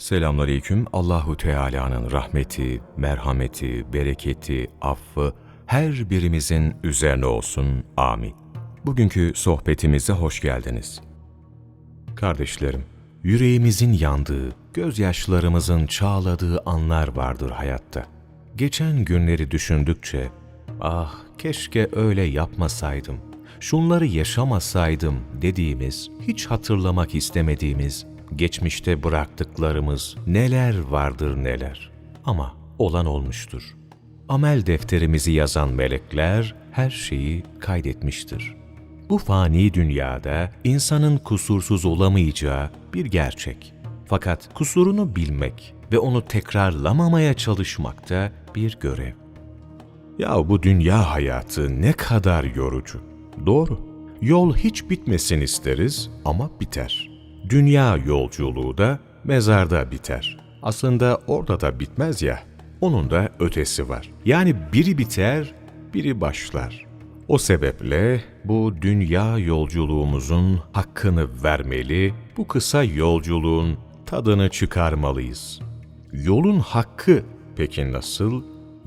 Selamünaleyküm. Allahu Teala'nın rahmeti, merhameti, bereketi, affı her birimizin üzerine olsun. Amin. Bugünkü sohbetimize hoş geldiniz. Kardeşlerim, yüreğimizin yandığı, gözyaşlarımızın çağladığı anlar vardır hayatta. Geçen günleri düşündükçe, ah keşke öyle yapmasaydım, şunları yaşamasaydım dediğimiz, hiç hatırlamak istemediğimiz, geçmişte bıraktıklarımız neler vardır neler. Ama olan olmuştur. Amel defterimizi yazan melekler her şeyi kaydetmiştir. Bu fani dünyada insanın kusursuz olamayacağı bir gerçek. Fakat kusurunu bilmek ve onu tekrarlamamaya çalışmak da bir görev. Ya bu dünya hayatı ne kadar yorucu. Doğru. Yol hiç bitmesin isteriz ama biter. Dünya yolculuğu da mezarda biter. Aslında orada da bitmez ya. Onun da ötesi var. Yani biri biter, biri başlar. O sebeple bu dünya yolculuğumuzun hakkını vermeli, bu kısa yolculuğun tadını çıkarmalıyız. Yolun hakkı peki nasıl?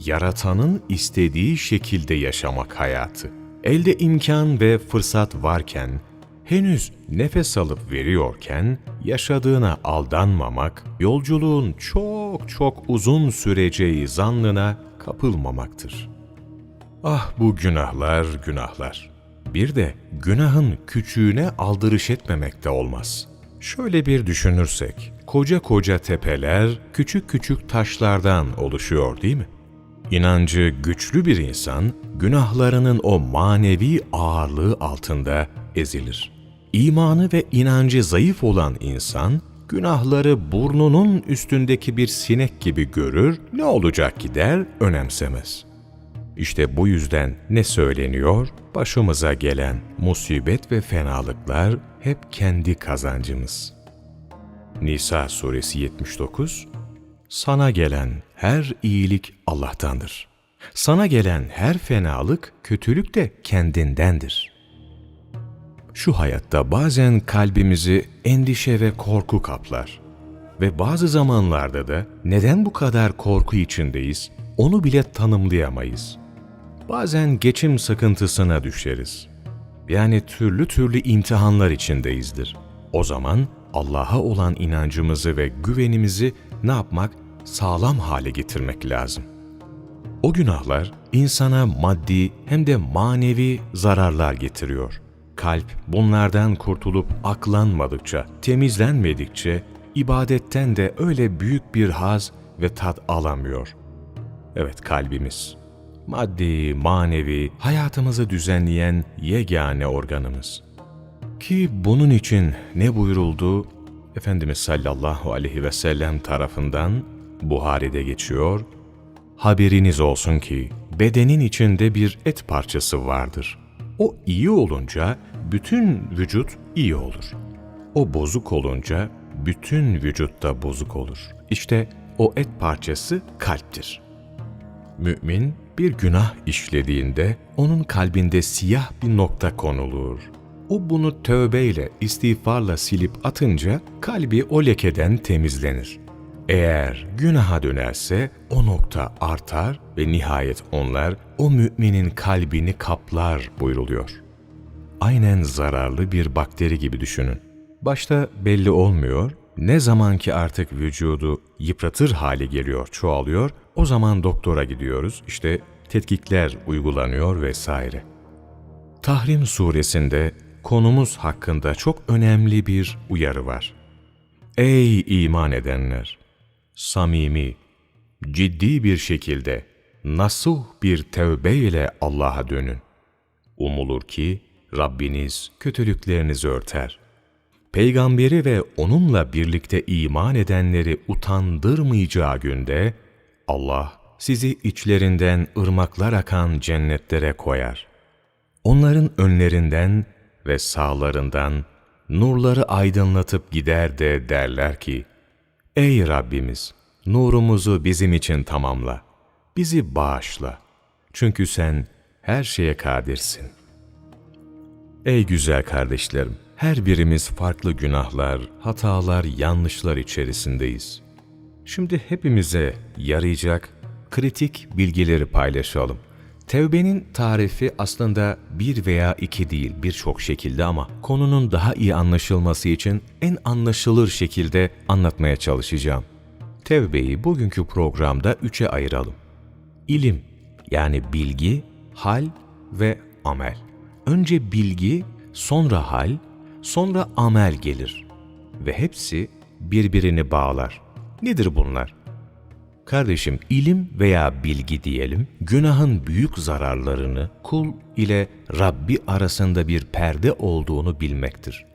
Yaratanın istediği şekilde yaşamak hayatı. Elde imkan ve fırsat varken, henüz nefes alıp veriyorken yaşadığına aldanmamak, yolculuğun çok çok uzun süreceği zannına kapılmamaktır. Ah bu günahlar günahlar. Bir de günahın küçüğüne aldırış etmemek de olmaz. Şöyle bir düşünürsek, koca koca tepeler küçük küçük taşlardan oluşuyor değil mi? İnancı güçlü bir insan, günahlarının o manevi ağırlığı altında ezilir. İmanı ve inancı zayıf olan insan, günahları burnunun üstündeki bir sinek gibi görür, ne olacak ki der, önemsemez.'' İşte bu yüzden ne söyleniyor? Başımıza gelen musibet ve fenalıklar hep kendi kazancımız. Nisa suresi 79 Sana gelen her iyilik Allah'tandır. Sana gelen her fenalık, kötülük de kendindendir. Şu hayatta bazen kalbimizi endişe ve korku kaplar. Ve bazı zamanlarda da neden bu kadar korku içindeyiz, onu bile tanımlayamayız. Bazen geçim sıkıntısına düşeriz. Yani türlü türlü imtihanlar içindeyizdir. O zaman Allah'a olan inancımızı ve güvenimizi ne yapmak? Sağlam hale getirmek lazım. O günahlar insana maddi hem de manevi zararlar getiriyor. Kalp bunlardan kurtulup aklanmadıkça, temizlenmedikçe ibadetten de öyle büyük bir haz ve tat alamıyor. Evet kalbimiz maddi, manevi, hayatımızı düzenleyen yegane organımız. Ki bunun için ne buyuruldu? Efendimiz sallallahu aleyhi ve sellem tarafından Buhari'de geçiyor. Haberiniz olsun ki bedenin içinde bir et parçası vardır. O iyi olunca bütün vücut iyi olur. O bozuk olunca bütün vücutta bozuk olur. İşte o et parçası kalptir. Mümin bir günah işlediğinde onun kalbinde siyah bir nokta konulur. O bunu tövbeyle, istiğfarla silip atınca kalbi o lekeden temizlenir. Eğer günaha dönerse o nokta artar ve nihayet onlar o müminin kalbini kaplar buyruluyor. Aynen zararlı bir bakteri gibi düşünün. Başta belli olmuyor, ne zaman ki artık vücudu yıpratır hale geliyor, çoğalıyor, o zaman doktora gidiyoruz, işte tetkikler uygulanıyor vesaire. Tahrim suresinde konumuz hakkında çok önemli bir uyarı var. Ey iman edenler! Samimi, ciddi bir şekilde nasuh bir tevbe ile Allah'a dönün. Umulur ki Rabbiniz kötülüklerinizi örter. Peygamberi ve onunla birlikte iman edenleri utandırmayacağı günde Allah sizi içlerinden ırmaklar akan cennetlere koyar. Onların önlerinden ve sağlarından nurları aydınlatıp gider de derler ki, Ey Rabbimiz! Nurumuzu bizim için tamamla. Bizi bağışla. Çünkü sen her şeye kadirsin. Ey güzel kardeşlerim! Her birimiz farklı günahlar, hatalar, yanlışlar içerisindeyiz. Şimdi hepimize yarayacak kritik bilgileri paylaşalım. Tevbenin tarifi aslında bir veya iki değil birçok şekilde ama konunun daha iyi anlaşılması için en anlaşılır şekilde anlatmaya çalışacağım. Tevbeyi bugünkü programda üçe ayıralım. İlim yani bilgi, hal ve amel. Önce bilgi, sonra hal, sonra amel gelir. Ve hepsi birbirini bağlar. Nedir bunlar? Kardeşim ilim veya bilgi diyelim, günahın büyük zararlarını kul ile Rabbi arasında bir perde olduğunu bilmektir.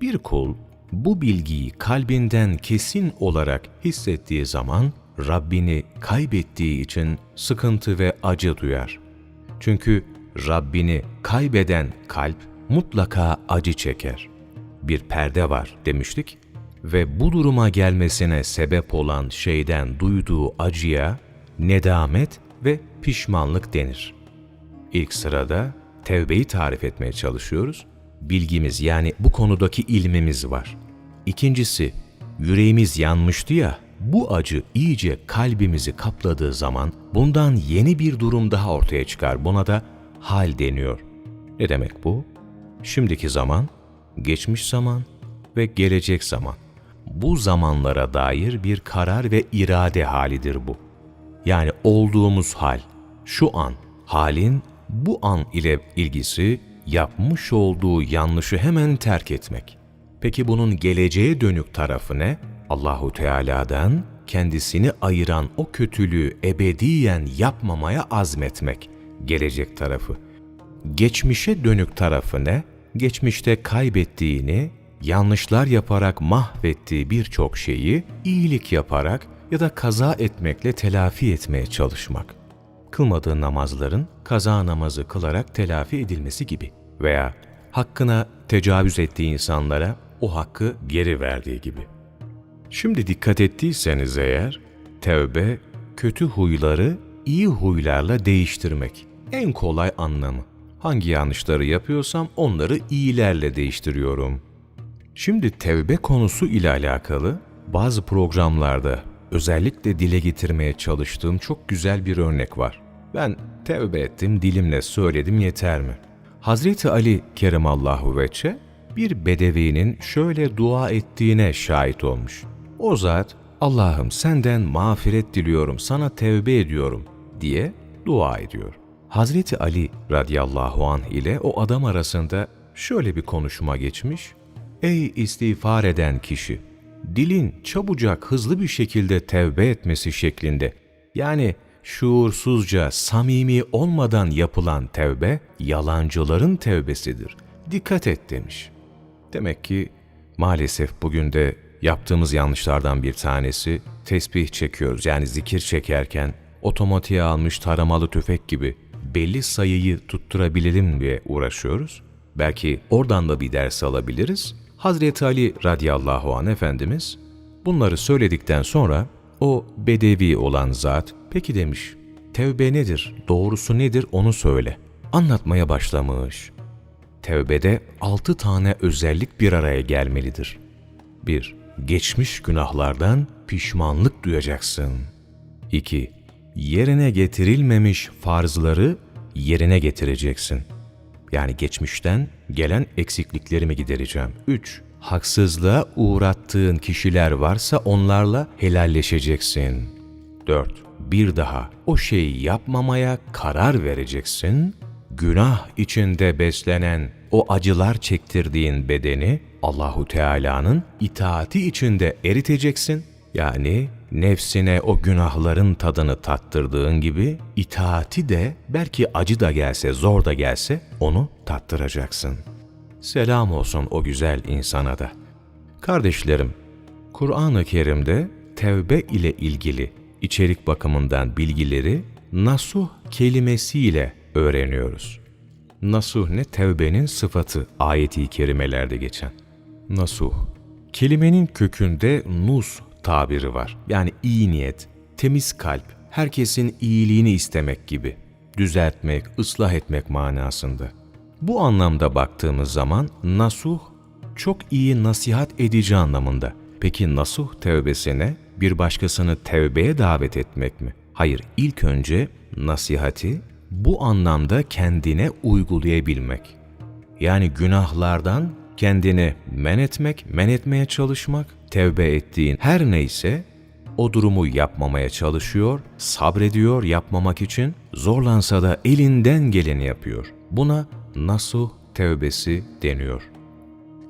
Bir kul bu bilgiyi kalbinden kesin olarak hissettiği zaman Rabbini kaybettiği için sıkıntı ve acı duyar. Çünkü Rabbini kaybeden kalp mutlaka acı çeker. Bir perde var demiştik ve bu duruma gelmesine sebep olan şeyden duyduğu acıya nedamet ve pişmanlık denir. İlk sırada tevbeyi tarif etmeye çalışıyoruz. Bilgimiz yani bu konudaki ilmimiz var. İkincisi, yüreğimiz yanmıştı ya, bu acı iyice kalbimizi kapladığı zaman bundan yeni bir durum daha ortaya çıkar. Buna da hal deniyor. Ne demek bu? Şimdiki zaman, geçmiş zaman ve gelecek zaman. Bu zamanlara dair bir karar ve irade halidir bu. Yani olduğumuz hal, şu an, halin bu an ile ilgisi yapmış olduğu yanlışı hemen terk etmek. Peki bunun geleceğe dönük tarafı ne? Allahu Teala'dan kendisini ayıran o kötülüğü ebediyen yapmamaya azmetmek. Gelecek tarafı. Geçmişe dönük tarafı ne? Geçmişte kaybettiğini, yanlışlar yaparak mahvettiği birçok şeyi iyilik yaparak ya da kaza etmekle telafi etmeye çalışmak. Kılmadığı namazların kaza namazı kılarak telafi edilmesi gibi veya hakkına tecavüz ettiği insanlara o hakkı geri verdiği gibi. Şimdi dikkat ettiyseniz eğer, tevbe kötü huyları iyi huylarla değiştirmek. En kolay anlamı. Hangi yanlışları yapıyorsam onları iyilerle değiştiriyorum. Şimdi tevbe konusu ile alakalı bazı programlarda özellikle dile getirmeye çalıştığım çok güzel bir örnek var. Ben tevbe ettim, dilimle söyledim yeter mi? Hazreti Ali Keremallahu Veçe bir bedevinin şöyle dua ettiğine şahit olmuş. O zat, Allah'ım senden mağfiret diliyorum, sana tevbe ediyorum diye dua ediyor. Hazreti Ali radıyallahu anh ile o adam arasında şöyle bir konuşma geçmiş. Ey istiğfar eden kişi! Dilin çabucak hızlı bir şekilde tevbe etmesi şeklinde. Yani şuursuzca, samimi olmadan yapılan tevbe, yalancıların tevbesidir. Dikkat et demiş. Demek ki maalesef bugün de yaptığımız yanlışlardan bir tanesi tesbih çekiyoruz. Yani zikir çekerken otomatiğe almış taramalı tüfek gibi belli sayıyı tutturabilelim diye uğraşıyoruz. Belki oradan da bir ders alabiliriz. Hazreti Ali radıyallahu an Efendimiz bunları söyledikten sonra o bedevi olan zat peki demiş tevbe nedir, doğrusu nedir onu söyle. Anlatmaya başlamış. Tevbede altı tane özellik bir araya gelmelidir. 1. Geçmiş günahlardan pişmanlık duyacaksın. 2. Yerine getirilmemiş farzları yerine getireceksin. Yani geçmişten gelen eksikliklerimi gidereceğim. 3. Haksızlığa uğrattığın kişiler varsa onlarla helalleşeceksin. 4. Bir daha o şeyi yapmamaya karar vereceksin. Günah içinde beslenen o acılar çektirdiğin bedeni Allahu Teala'nın itaati içinde eriteceksin. Yani nefsine o günahların tadını tattırdığın gibi itaati de belki acı da gelse, zor da gelse onu tattıracaksın. Selam olsun o güzel insana da. Kardeşlerim, Kur'an-ı Kerim'de tevbe ile ilgili içerik bakımından bilgileri nasuh kelimesiyle öğreniyoruz. Nasuh ne? Tevbenin sıfatı ayeti kerimelerde geçen. Nasuh. Kelimenin kökünde nus tabiri var. Yani iyi niyet, temiz kalp, herkesin iyiliğini istemek gibi. Düzeltmek, ıslah etmek manasında. Bu anlamda baktığımız zaman nasuh çok iyi nasihat edici anlamında. Peki nasuh tevbesine bir başkasını tevbeye davet etmek mi? Hayır, ilk önce nasihati bu anlamda kendine uygulayabilmek. Yani günahlardan kendini men etmek, men etmeye çalışmak, tevbe ettiğin her neyse o durumu yapmamaya çalışıyor, sabrediyor yapmamak için, zorlansa da elinden geleni yapıyor. Buna nasuh tevbesi deniyor.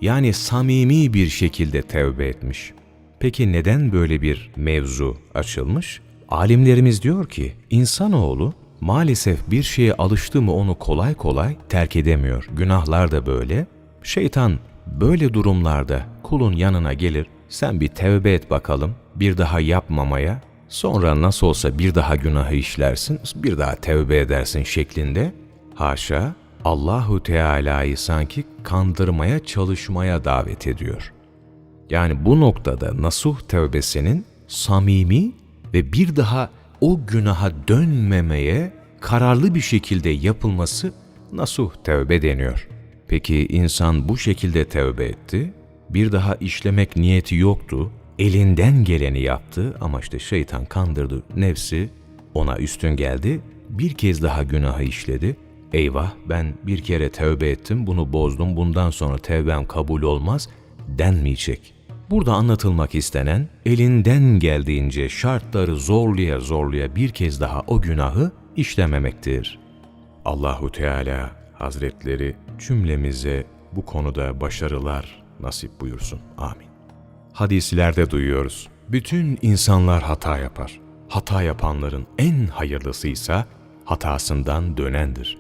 Yani samimi bir şekilde tevbe etmiş. Peki neden böyle bir mevzu açılmış? Alimlerimiz diyor ki, insanoğlu maalesef bir şeye alıştı mı onu kolay kolay terk edemiyor. Günahlar da böyle. Şeytan böyle durumlarda kulun yanına gelir, sen bir tevbe et bakalım, bir daha yapmamaya, sonra nasıl olsa bir daha günahı işlersin, bir daha tevbe edersin şeklinde. Haşa, Allahu Teala'yı sanki kandırmaya çalışmaya davet ediyor. Yani bu noktada nasuh tevbesinin samimi ve bir daha o günaha dönmemeye kararlı bir şekilde yapılması nasuh tevbe deniyor. Peki insan bu şekilde tevbe etti, bir daha işlemek niyeti yoktu, elinden geleni yaptı ama işte şeytan kandırdı, nefsi ona üstün geldi, bir kez daha günahı işledi. Eyvah ben bir kere tevbe ettim, bunu bozdum, bundan sonra tevbem kabul olmaz denmeyecek. Burada anlatılmak istenen elinden geldiğince şartları zorluya zorluya bir kez daha o günahı işlememektir. Allahu Teala Hazretleri cümlemize bu konuda başarılar nasip buyursun. Amin. Hadislerde duyuyoruz. Bütün insanlar hata yapar. Hata yapanların en hayırlısı ise hatasından dönendir.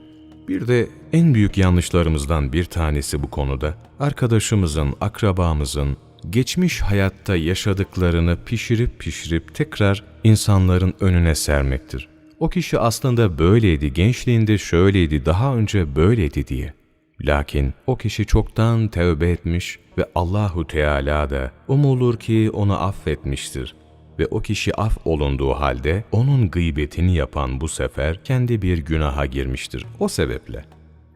Bir de en büyük yanlışlarımızdan bir tanesi bu konuda arkadaşımızın, akrabamızın geçmiş hayatta yaşadıklarını pişirip pişirip tekrar insanların önüne sermektir. O kişi aslında böyleydi, gençliğinde şöyleydi, daha önce böyleydi diye. Lakin o kişi çoktan tevbe etmiş ve Allahu Teala da umulur ki onu affetmiştir. Ve o kişi af olunduğu halde onun gıybetini yapan bu sefer kendi bir günaha girmiştir. O sebeple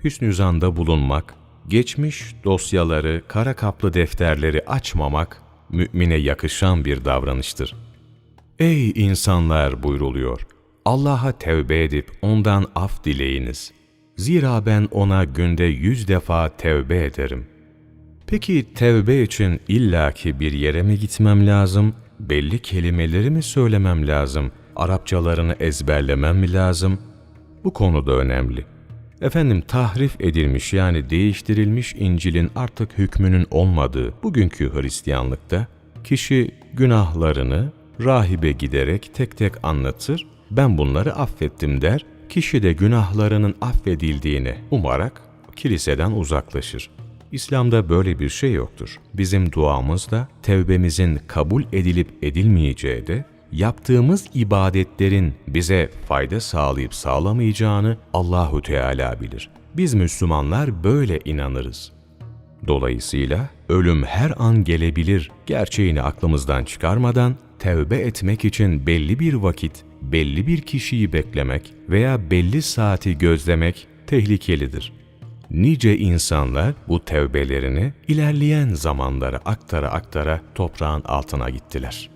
hüsnü zanda bulunmak, geçmiş dosyaları, kara kaplı defterleri açmamak mümine yakışan bir davranıştır. Ey insanlar buyruluyor, Allah'a tevbe edip ondan af dileyiniz. Zira ben ona günde yüz defa tevbe ederim. Peki tevbe için illaki bir yere mi gitmem lazım, belli kelimeleri mi söylemem lazım, Arapçalarını ezberlemem mi lazım? Bu konuda önemli. Efendim tahrif edilmiş yani değiştirilmiş İncil'in artık hükmünün olmadığı bugünkü Hristiyanlıkta kişi günahlarını rahibe giderek tek tek anlatır, ben bunları affettim der, kişi de günahlarının affedildiğini umarak kiliseden uzaklaşır. İslam'da böyle bir şey yoktur. Bizim duamızda tevbemizin kabul edilip edilmeyeceği de yaptığımız ibadetlerin bize fayda sağlayıp sağlamayacağını Allahu Teala bilir. Biz Müslümanlar böyle inanırız. Dolayısıyla ölüm her an gelebilir gerçeğini aklımızdan çıkarmadan tevbe etmek için belli bir vakit, belli bir kişiyi beklemek veya belli saati gözlemek tehlikelidir. Nice insanlar bu tevbelerini ilerleyen zamanlara aktara aktara toprağın altına gittiler.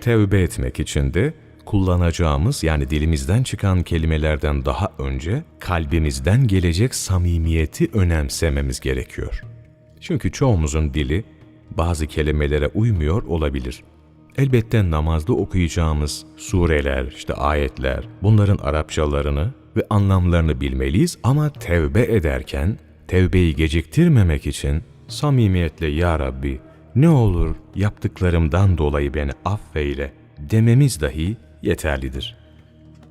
Tevbe etmek için de kullanacağımız yani dilimizden çıkan kelimelerden daha önce kalbimizden gelecek samimiyeti önemsememiz gerekiyor. Çünkü çoğumuzun dili bazı kelimelere uymuyor olabilir. Elbette namazda okuyacağımız sureler, işte ayetler, bunların Arapçalarını ve anlamlarını bilmeliyiz ama tevbe ederken tevbeyi geciktirmemek için samimiyetle Ya Rabbi ne olur yaptıklarımdan dolayı beni affeyle dememiz dahi yeterlidir.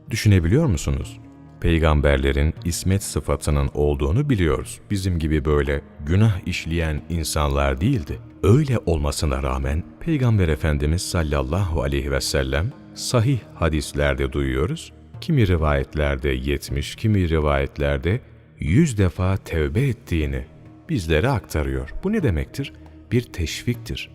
Düşünebiliyor musunuz? Peygamberlerin ismet sıfatının olduğunu biliyoruz. Bizim gibi böyle günah işleyen insanlar değildi. Öyle olmasına rağmen Peygamber Efendimiz sallallahu aleyhi ve sellem sahih hadislerde duyuyoruz. Kimi rivayetlerde 70, kimi rivayetlerde 100 defa tevbe ettiğini bizlere aktarıyor. Bu ne demektir? Bir teşviktir.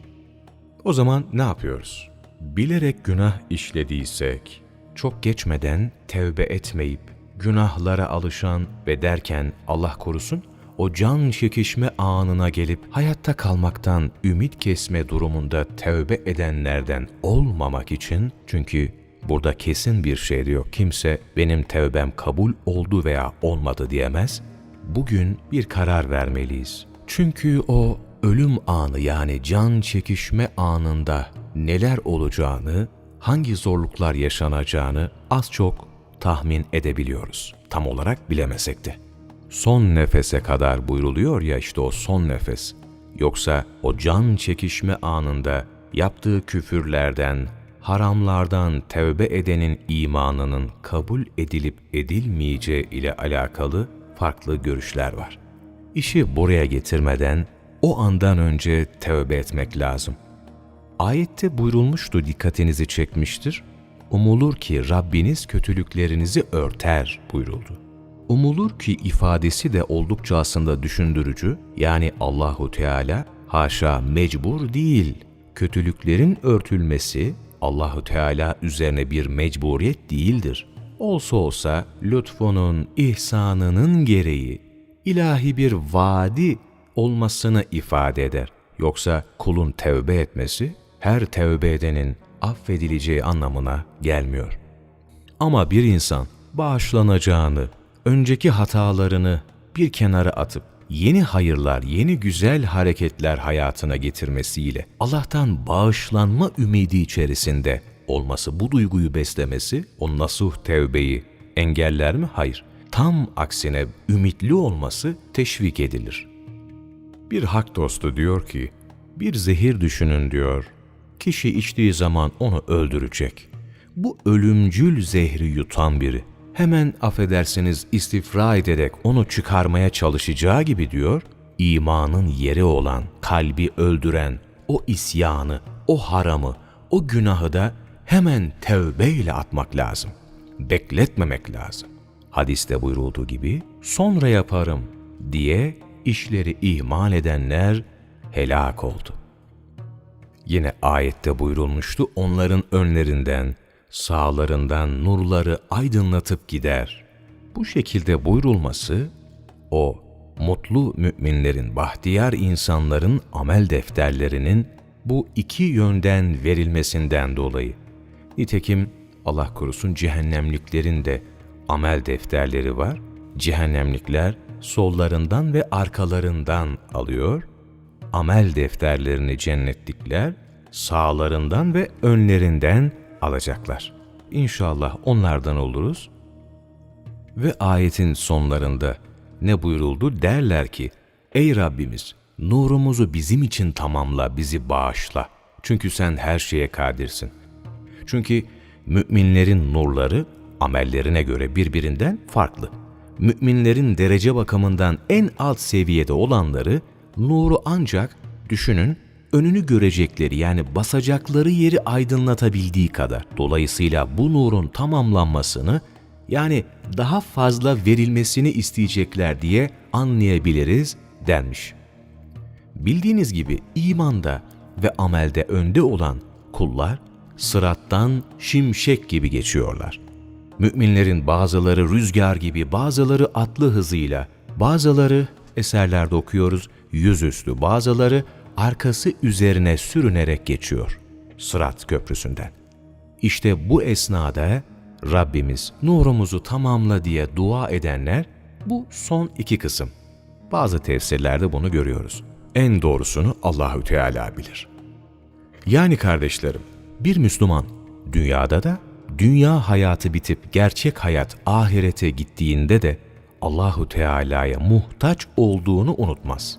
O zaman ne yapıyoruz? Bilerek günah işlediysek, çok geçmeden tevbe etmeyip günahlara alışan ve derken Allah korusun o can çekişme anına gelip hayatta kalmaktan ümit kesme durumunda tövbe edenlerden olmamak için çünkü burada kesin bir şey diyor. Kimse benim tövbem kabul oldu veya olmadı diyemez. Bugün bir karar vermeliyiz. Çünkü o ölüm anı yani can çekişme anında neler olacağını, hangi zorluklar yaşanacağını az çok tahmin edebiliyoruz. Tam olarak bilemesek de. Son nefese kadar buyruluyor ya işte o son nefes. Yoksa o can çekişme anında yaptığı küfürlerden, haramlardan tevbe edenin imanının kabul edilip edilmeyeceği ile alakalı farklı görüşler var. İşi buraya getirmeden o andan önce tevbe etmek lazım. Ayette buyurulmuştu dikkatinizi çekmiştir. Umulur ki Rabbiniz kötülüklerinizi örter buyuruldu. Umulur ki ifadesi de oldukça aslında düşündürücü. Yani Allahu Teala haşa mecbur değil. Kötülüklerin örtülmesi Allahu Teala üzerine bir mecburiyet değildir. Olsa olsa lütfunun, ihsanının gereği ilahi bir vaadi olmasını ifade eder. Yoksa kulun tevbe etmesi her tevbe edenin affedileceği anlamına gelmiyor. Ama bir insan bağışlanacağını, önceki hatalarını bir kenara atıp yeni hayırlar, yeni güzel hareketler hayatına getirmesiyle Allah'tan bağışlanma ümidi içerisinde olması, bu duyguyu beslemesi o nasuh tevbeyi engeller mi? Hayır. Tam aksine ümitli olması teşvik edilir. Bir hak dostu diyor ki, bir zehir düşünün diyor. Kişi içtiği zaman onu öldürecek. Bu ölümcül zehri yutan biri hemen affedersiniz istifra ederek onu çıkarmaya çalışacağı gibi diyor, imanın yeri olan, kalbi öldüren o isyanı, o haramı, o günahı da hemen tevbeyle atmak lazım. Bekletmemek lazım. Hadiste buyurulduğu gibi sonra yaparım diye işleri ihmal edenler helak oldu. Yine ayette buyurulmuştu onların önlerinden, sağlarından nurları aydınlatıp gider. Bu şekilde buyurulması, o mutlu müminlerin, bahtiyar insanların amel defterlerinin bu iki yönden verilmesinden dolayı. Nitekim Allah korusun cehennemliklerin de amel defterleri var. Cehennemlikler sollarından ve arkalarından alıyor. Amel defterlerini cennetlikler sağlarından ve önlerinden alacaklar. İnşallah onlardan oluruz. Ve ayetin sonlarında ne buyuruldu? Derler ki, Ey Rabbimiz, nurumuzu bizim için tamamla, bizi bağışla. Çünkü sen her şeye kadirsin. Çünkü müminlerin nurları amellerine göre birbirinden farklı. Müminlerin derece bakımından en alt seviyede olanları nuru ancak düşünün önünü görecekleri yani basacakları yeri aydınlatabildiği kadar. Dolayısıyla bu nurun tamamlanmasını yani daha fazla verilmesini isteyecekler diye anlayabiliriz denmiş. Bildiğiniz gibi imanda ve amelde önde olan kullar sırattan şimşek gibi geçiyorlar. Müminlerin bazıları rüzgar gibi, bazıları atlı hızıyla, bazıları eserlerde okuyoruz yüzüstü, bazıları arkası üzerine sürünerek geçiyor Sırat Köprüsü'nden. İşte bu esnada Rabbimiz nurumuzu tamamla diye dua edenler bu son iki kısım. Bazı tefsirlerde bunu görüyoruz. En doğrusunu Allahü Teala bilir. Yani kardeşlerim, bir Müslüman dünyada da dünya hayatı bitip gerçek hayat ahirete gittiğinde de Allahu Teala'ya muhtaç olduğunu unutmaz.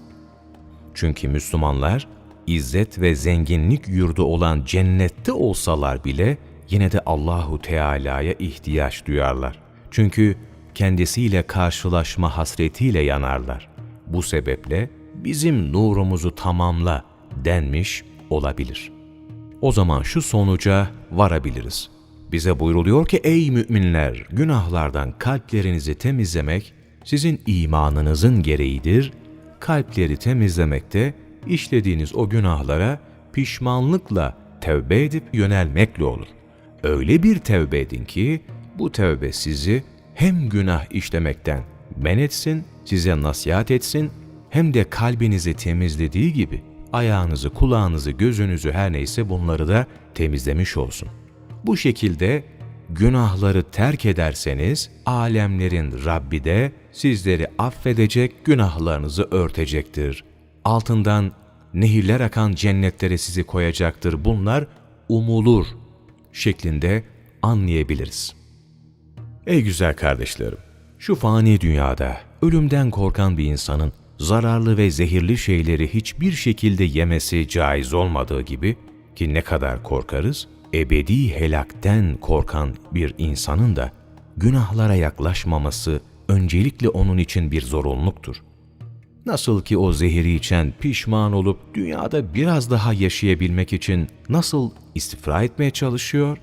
Çünkü Müslümanlar izzet ve zenginlik yurdu olan cennette olsalar bile yine de Allahu Teala'ya ihtiyaç duyarlar. Çünkü kendisiyle karşılaşma hasretiyle yanarlar. Bu sebeple bizim nurumuzu tamamla denmiş olabilir. O zaman şu sonuca varabiliriz. Bize buyruluyor ki ey müminler günahlardan kalplerinizi temizlemek sizin imanınızın gereğidir kalpleri temizlemekte işlediğiniz o günahlara pişmanlıkla tevbe edip yönelmekle olur. Öyle bir tevbe edin ki bu tevbe sizi hem günah işlemekten men etsin size nasihat etsin hem de kalbinizi temizlediği gibi ayağınızı, kulağınızı, gözünüzü her neyse bunları da temizlemiş olsun. Bu şekilde günahları terk ederseniz alemlerin Rabbi de sizleri affedecek, günahlarınızı örtecektir. Altından nehirler akan cennetlere sizi koyacaktır. Bunlar umulur şeklinde anlayabiliriz. Ey güzel kardeşlerim, şu fani dünyada ölümden korkan bir insanın zararlı ve zehirli şeyleri hiçbir şekilde yemesi caiz olmadığı gibi ki ne kadar korkarız, ebedi helakten korkan bir insanın da günahlara yaklaşmaması öncelikle onun için bir zorunluluktur. Nasıl ki o zehiri içen pişman olup dünyada biraz daha yaşayabilmek için nasıl istifra etmeye çalışıyor,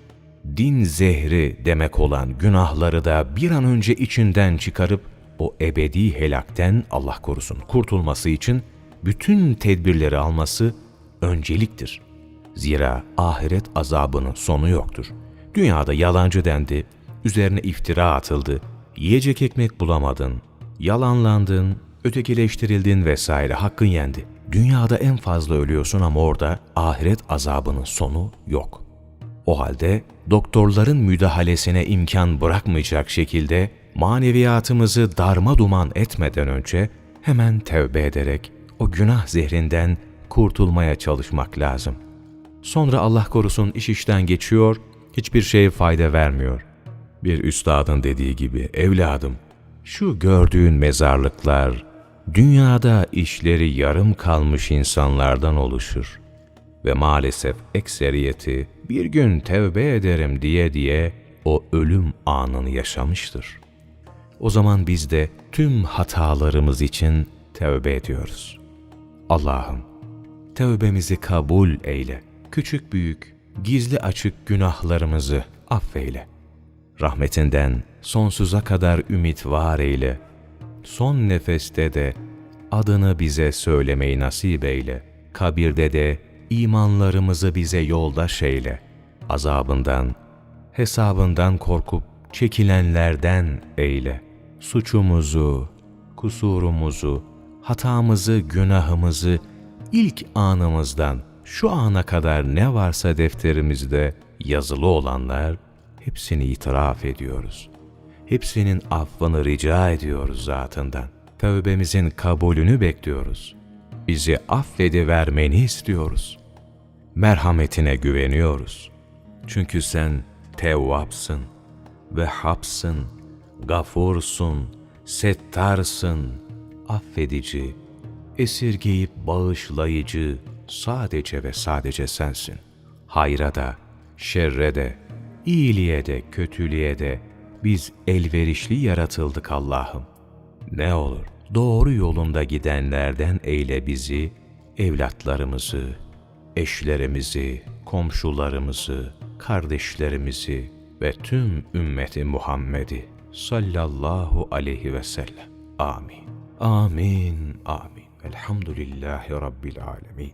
din zehri demek olan günahları da bir an önce içinden çıkarıp o ebedi helakten Allah korusun kurtulması için bütün tedbirleri alması önceliktir. Zira ahiret azabının sonu yoktur. Dünyada yalancı dendi, üzerine iftira atıldı, yiyecek ekmek bulamadın, yalanlandın, ötekileştirildin vesaire hakkın yendi. Dünyada en fazla ölüyorsun ama orada ahiret azabının sonu yok. O halde doktorların müdahalesine imkan bırakmayacak şekilde maneviyatımızı darma duman etmeden önce hemen tevbe ederek o günah zehrinden kurtulmaya çalışmak lazım. Sonra Allah korusun iş işten geçiyor, hiçbir şey fayda vermiyor. Bir üstadın dediği gibi evladım, şu gördüğün mezarlıklar, dünyada işleri yarım kalmış insanlardan oluşur. Ve maalesef ekseriyeti bir gün tevbe ederim diye diye o ölüm anını yaşamıştır. O zaman biz de tüm hatalarımız için tevbe ediyoruz. Allah'ım, tevbemizi kabul eyle. Küçük büyük, gizli açık günahlarımızı affeyle. Rahmetinden sonsuza kadar ümit var eyle. Son nefeste de adını bize söylemeyi nasip eyle. Kabirde de imanlarımızı bize yoldaş eyle. Azabından, hesabından korkup çekilenlerden eyle. Suçumuzu, kusurumuzu, hatamızı, günahımızı ilk anımızdan şu ana kadar ne varsa defterimizde yazılı olanlar hepsini itiraf ediyoruz. Hepsinin affını rica ediyoruz zatından. Tövbemizin kabulünü bekliyoruz. Bizi affedivermeni istiyoruz. Merhametine güveniyoruz. Çünkü sen tevvapsın, vehhapsın, gafursun, settarsın, affedici, esirgeyip bağışlayıcı sadece ve sadece sensin. Hayra da, şerre de, iyiliğe de, kötülüğe de biz elverişli yaratıldık Allah'ım. Ne olur doğru yolunda gidenlerden eyle bizi, evlatlarımızı, eşlerimizi, komşularımızı, kardeşlerimizi ve tüm ümmeti Muhammed'i sallallahu aleyhi ve sellem. Amin. Amin. Amin. Elhamdülillahi Rabbil alemin.